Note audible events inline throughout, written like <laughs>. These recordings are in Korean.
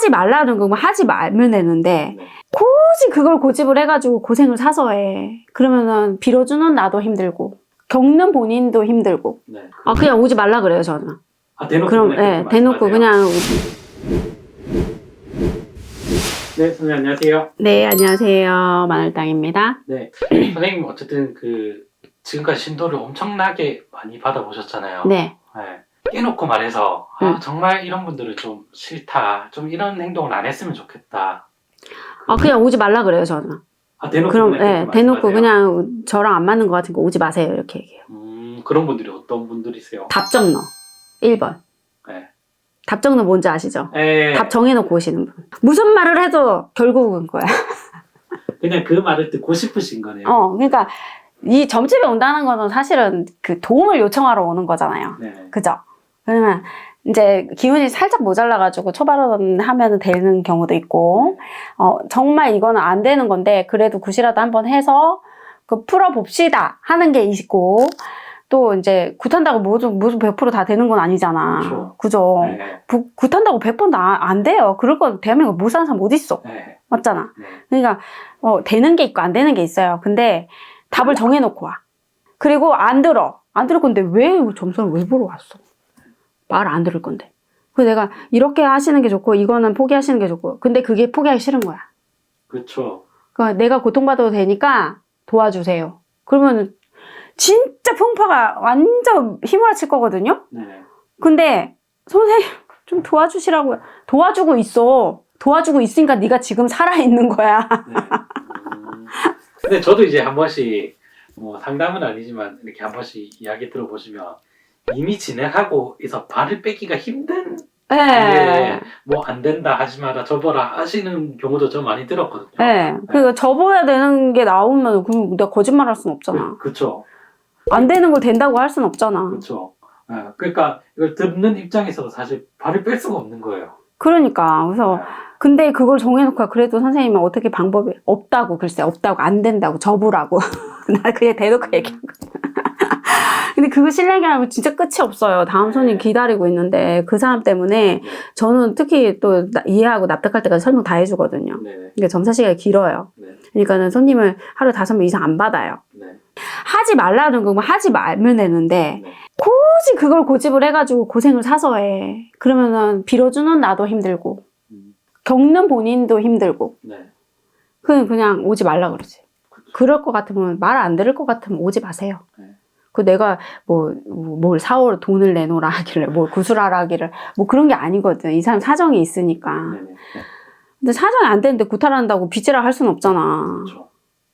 하지 말라는 거면 하지 말면 되는데 네. 굳이 그걸 고집을 해가지고 고생을 사서 해. 그러면은 빌어주는 나도 힘들고 겪는 본인도 힘들고. 네. 아 그냥 오지 말라 그래요 저는. 아, 대놓고 그럼 그냥 예 그렇게 대놓고 말씀하세요? 그냥 네, 선생님 안녕하세요. 네 안녕하세요 마늘땅입니다. 네. <clears throat> 선생님 어쨌든 그 지금까지 신도를 엄청나게 많이 받아보셨잖아요. 네. 네. 깨놓고 말해서 아, 음. 정말 이런 분들은 좀 싫다. 좀 이런 행동을 안 했으면 좋겠다. 아 그냥 오지 말라 그래요 저는. 아, 대놓고 그럼 그냥 예 그렇게 대놓고 말씀하세요? 그냥 저랑 안 맞는 것 같으니까 오지 마세요 이렇게 얘기해요. 음, 그런 분들이 어떤 분들이세요? 답정너 1번. 네. 답정너 뭔지 아시죠? 에, 답 정해놓고 오시는 분. 무슨 말을 해도 결국은 거야. <laughs> 그냥 그 말을 듣고 싶으신 거네요. 어, 그러니까 이 점집에 온다는 거는 사실은 그 도움을 요청하러 오는 거잖아요. 네. 그죠? 그러면 이제 기운이 살짝 모자라가지고 초발언 하면 되는 경우도 있고, 어, 정말 이거는 안 되는 건데, 그래도 굿이라도 한번 해서 그 풀어봅시다 하는 게 있고, 또 이제 굿한다고 모두, 모두 100%다 되는 건 아니잖아. 그렇죠. 그죠? 네. 부- 굿한다고 100번도 안, 안 돼요. 그럴 거 대한민국 못 사는 사람 어디 있어? 네. 맞잖아. 네. 그러니까 어, 되는 게 있고 안 되는 게 있어요. 근데 답을 정해놓고 와. 그리고 안 들어. 안 들을 건데 왜 점수를 왜 보러 왔어? 말 안 들을 건데. 그래서 내가 이렇게 하시는 게 좋고 이거는 포기하시는 게 좋고. 근데 그게 포기하기 싫은 거야. 그렇죠. 그러니까 내가 고통받아도 되니까 도와주세요. 그러면 진짜 풍파가 완전 휘몰아칠 거거든요. 네. 근데 선생님 좀 도와주시라고요. 도와주고 있어. 도와주고 있으니까 네가 지금 살아 있는 거야. 네. 음. 근데 저도 이제 한 번씩 뭐 상담은 아니지만 이렇게 한 번씩 이야기 들어보시면 이미 진행하고 있어 발을 빼기가 힘든 네. 뭐안 된다 하지 마라 접어라 하시는 경우도 좀 많이 들었거든요. 네. 그러니까 접어야 되는 게 나오면 그럼 내가 거짓말 할 순 없잖아. 그렇죠. 안 되는 걸 된다고 할 순 없잖아. 그렇죠. 예, 그러니까 이걸 듣는 입장에서도 사실 발을 뺄 수가 없는 거예요. 그러니까 그래서 근데 그걸 정해놓고 그래도 선생님은 어떻게 방법이 없다고 글쎄 없다고 안 된다고 접으라고 <laughs> 나 그냥 대놓고 얘기한 거야. 근데 그거 실례기하면 진짜 끝이 없어요. 다음 손님 기다리고 있는데 그 사람 때문에 저는 특히 또 나- 이해하고 납득할 때까지 설명 다 해주거든요. 네, 네, 그러니까 점사 시간이 길어요. 네, 그러니까는 손님을 하루 다섯 명 이상 안 받아요. 네, 하지 말라는 거면 하지 말면 되는데 네. 굳이 그걸 고집을 해가지고 고생을 사서 해. 그러면은 빌어주는 나도 힘들고 음, 겪는 본인도 힘들고 네. 그냥 그냥 오지 말라 그러지. 그럴 것 같으면 말 안 들을 것 같으면 오지 마세요. 네. 그 내가 뭐 뭘 사오러 돈을 내놓으라 하길래 뭘 구술하라 하기를 뭐 그런 게 아니거든. 이 사람 사정이 있으니까. 네, 네. 근데 사정이 안 되는데 구탈한다고 빚지라 할 수는 없잖아.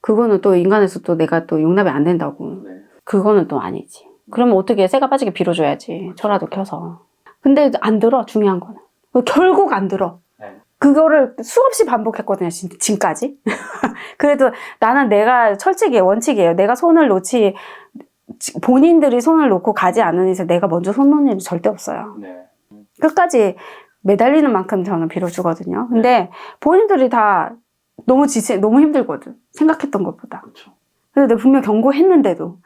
그거는 또 인간에서 또 내가 또 용납이 안 된다고. 네. 그거는 또 아니지. 그러면 어떻게 새가 빠지게 빌어줘야지. 철화도 켜서. 근데 안 들어, 중요한 거는. 결국 안 들어. 네. 그거를 수없이 반복했거든요, 진, 지금까지. <laughs> 그래도 나는 내가 철칙이에요, 원칙이에요. 내가 손을 놓지, 지- 본인들이 손을 놓고 가지 않는 이상 내가 먼저 손 놓는 일은 절대 없어요. 네. 끝까지 매달리는 만큼 저는 빌어주거든요. 근데 본인들이 다 너무 지치, 너무 힘들거든. 생각했던 것보다. 그렇죠. 그래서 내가 분명 경고했는데도.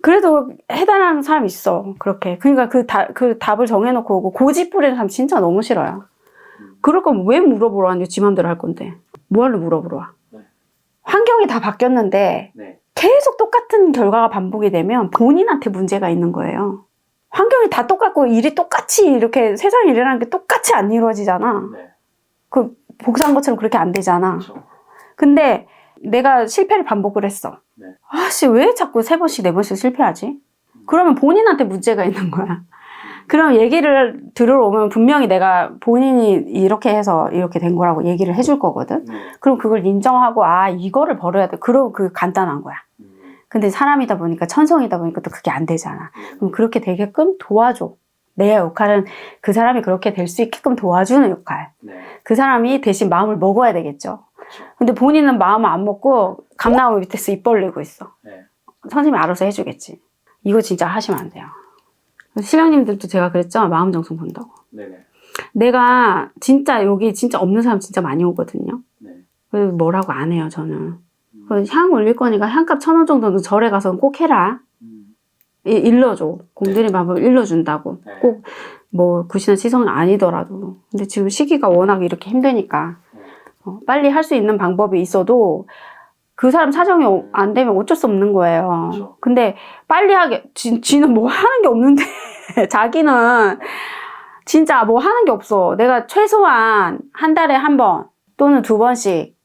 그래도 해달라는 사람이 있어. 그렇게. 그러니까 그, 다, 그 답을 정해놓고 오고 고집 부리는 사람 진짜 너무 싫어요. 그럴 거면 왜 물어보러 왔는지 지 맘대로 할 건데. 뭐하러 물어보러 와. 네. 환경이 다 바뀌었는데 네. 계속 똑같은 결과가 반복이 되면 본인한테 문제가 있는 거예요. 환경이 다 똑같고 일이 똑같이 이렇게 세상에 일어나는 게 똑같이 안 이루어지잖아. 네. 그 복사한 것처럼 그렇게 안 되잖아. 그렇죠. 근데 내가 실패를 반복을 했어. 네. 아씨 왜 자꾸 세 번씩 네 번씩 실패하지? 그러면 본인한테 문제가 있는 거야. 그럼 얘기를 들으러 오면 분명히 내가 본인이 이렇게 해서 이렇게 된 거라고 얘기를 해줄 거거든. 네. 그럼 그걸 인정하고 아 이거를 벌어야 돼. 그럼 그 간단한 거야. 음, 근데 사람이다 보니까 천성이다 보니까 또 그게 안 되잖아. 네. 그럼 그렇게 되게끔 도와줘. 내 역할은 그 사람이 그렇게 될 수 있게끔 도와주는 역할. 네. 그 사람이 대신 마음을 먹어야 되겠죠. 그렇죠. 근데 본인은 마음을 안 먹고 감나무 밑에서 입 벌리고 있어. 네. 선생님이 알아서 해주겠지. 이거 진짜 하시면 안 돼요. 신랑님들도 제가 그랬죠. 마음 정성 본다고. 네네. 내가 진짜 여기 진짜 없는 사람 진짜 많이 오거든요. 네. 그래서 뭐라고 안 해요, 저는. 향 올릴 거니까 향값 천 원 정도는 절에 가서 꼭 해라. 음, 이- 일러줘. 공들인 방법 일러준다고. 네. 꼭뭐 굿이나 치성이 아니더라도 근데 지금 시기가 워낙 이렇게 힘드니까 어, 빨리 할 수 있는 방법이 있어도 그 사람 사정이 어- 안 되면 어쩔 수 없는 거예요. 그렇죠. 근데 빨리 하게 지, 지는 뭐 하는 게 없는데 <laughs> 자기는 진짜 뭐 하는 게 없어. 내가 최소한 한 달에 한 번 또는 두 번씩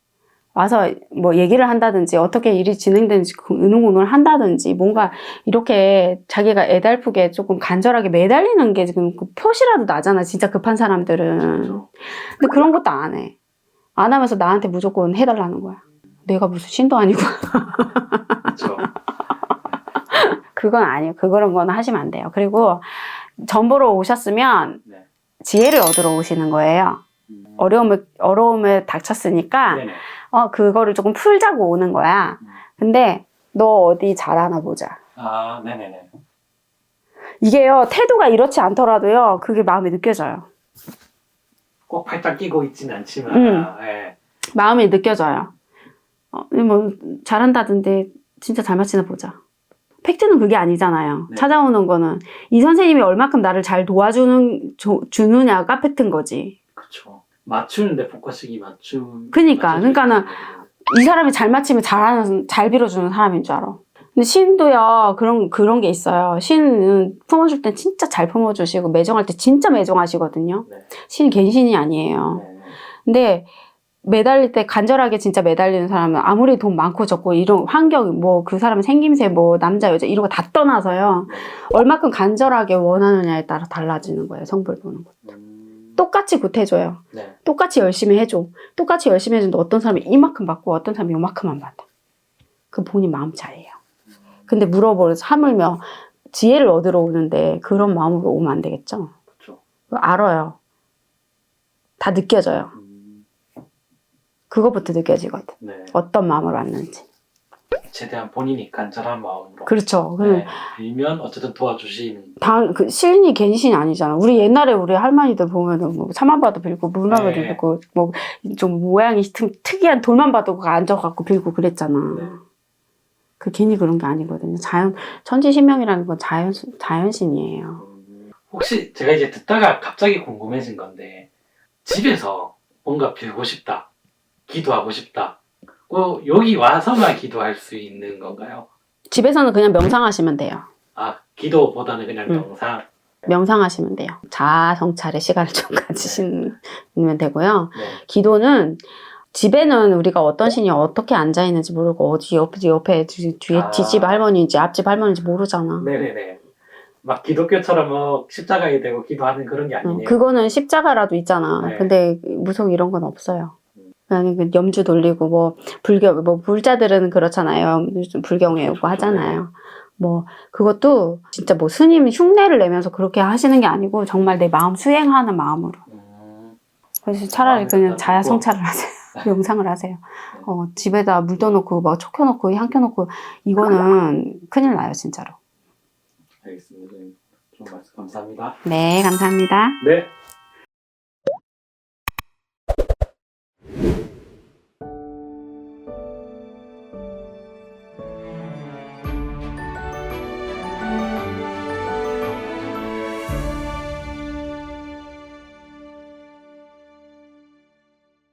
와서 뭐 얘기를 한다든지 어떻게 일이 진행되는지 그 의논을 한다든지 뭔가 이렇게 자기가 애달프게 조금 간절하게 매달리는 게 지금 그 표시라도 나잖아. 진짜 급한 사람들은. 그렇죠. 근데 그런 것도 안 해. 안 하면서 나한테 무조건 해달라는 거야. 내가 무슨 신도 아니고. <laughs> 그건 아니에요. 그런 거는 하시면 안 돼요. 그리고 전보러 오셨으면 네. 지혜를 얻으러 오시는 거예요. 음. 어려움을, 어려움을 닥쳤으니까, 네네. 어, 그거를 조금 풀자고 오는 거야. 음. 근데 너 어디 잘하나 보자. 아, 네네네. 이게요, 태도가 이렇지 않더라도요, 그게 마음에 느껴져요. 꼭 팔짱 끼고 있지는 않지만, 음. 예. 마음에 느껴져요. 어, 뭐, 잘한다던데, 진짜 잘 맞히나 보자. 팩트는 그게 아니잖아요. 네. 찾아오는 거는. 이 선생님이 얼마큼 나를 잘 도와주는, 조- 주느냐가 팩트인 거지. 맞추는데 포커싱이 맞춤. 그니까, 거거든요. 이 사람이 잘 맞히면 잘하는, 잘 빌어주는 사람인 줄 알아. 근데 신도요, 그런, 그런 게 있어요. 신은 품어줄 땐 진짜 잘 품어주시고, 매정할 때 진짜 매정하시거든요. 네. 신이 갠신이 아니에요. 네. 근데 매달릴 때 간절하게 진짜 매달리는 사람은 아무리 돈 많고 적고 이런 환경, 뭐 그 사람의 생김새, 뭐 남자, 여자 이런 거 다 떠나서요. 네. 얼마큼 간절하게 원하느냐에 따라 달라지는 거예요. 성불 보는 거. 음. 똑같이 굿해줘요. 네. 똑같이 열심히 해줘. 똑같이 열심히 해주는데 어떤 사람이 이만큼 받고 어떤 사람이 요만큼만 받아. 그 본인 마음 차이예요. 근데 물어보면서 하물며 지혜를 얻으러 오는데 그런 마음으로 오면 안 되겠죠? 그렇죠. 알아요. 다 느껴져요. 음. 그거부터 느껴지거든. 네. 어떤 마음으로 왔는지. 최대한 본인이 간절한 마음으로. 그렇죠. 그 네. 빌면 어쨌든 도와주시는. 당, 그 신이 갠신이 아니잖아. 우리 옛날에 우리 할머니들 보면은 뭐 사만 봐도 빌고 물만 봐도 네. 빌고 뭐 좀 모양이 특, 특이한 돌만 봐도 그거 앉아갖고 빌고 그랬잖아. 네. 그 괜히 그런 게 아니거든요. 자연 천지신명이라는 건 자연 자연신이에요. 음. 혹시 제가 이제 듣다가 갑자기 궁금해진 건데 집에서 뭔가 빌고 싶다, 기도하고 싶다. 꼭 여기 와서만 기도할 수 있는 건가요? 집에서는 그냥 명상하시면 돼요. 아 기도보다는 그냥 음. 명상. 명상하시면 돼요. 자아 성찰의 시간을 좀 가지시면 되고요. 네. 기도는 집에는 우리가 어떤 신이 어떻게 앉아 있는지 모르고 어디 옆 옆에 뒤, 뒤에 아. 뒷집 할머니인지 앞집 할머니인지 모르잖아. 네네네. 막 기독교처럼 뭐 십자가에 대고 기도하는 그런 게 어, 아니네요. 그거는 십자가라도 있잖아. 네. 근데 무속 이런 건 없어요. 그 염주 돌리고 뭐 불교 뭐 불자들은 그렇잖아요. 요즘 불경에 오고 그렇죠. 하잖아요. 뭐 그것도 진짜 뭐 스님 흉내를 내면서 그렇게 하시는 게 아니고 정말 내 마음 수행하는 마음으로. 음, 그래서 차라리 마음을 그냥 갖다 자아 놓고. 성찰을 하세요. <laughs> <laughs> 명상을 하세요. 어, 집에다 물 떠놓고 막 촉혀놓고 향 켜놓고 이거는 큰일 나요 진짜로. 알겠습니다. 좀 말씀 감사합니다. 네 감사합니다. 네.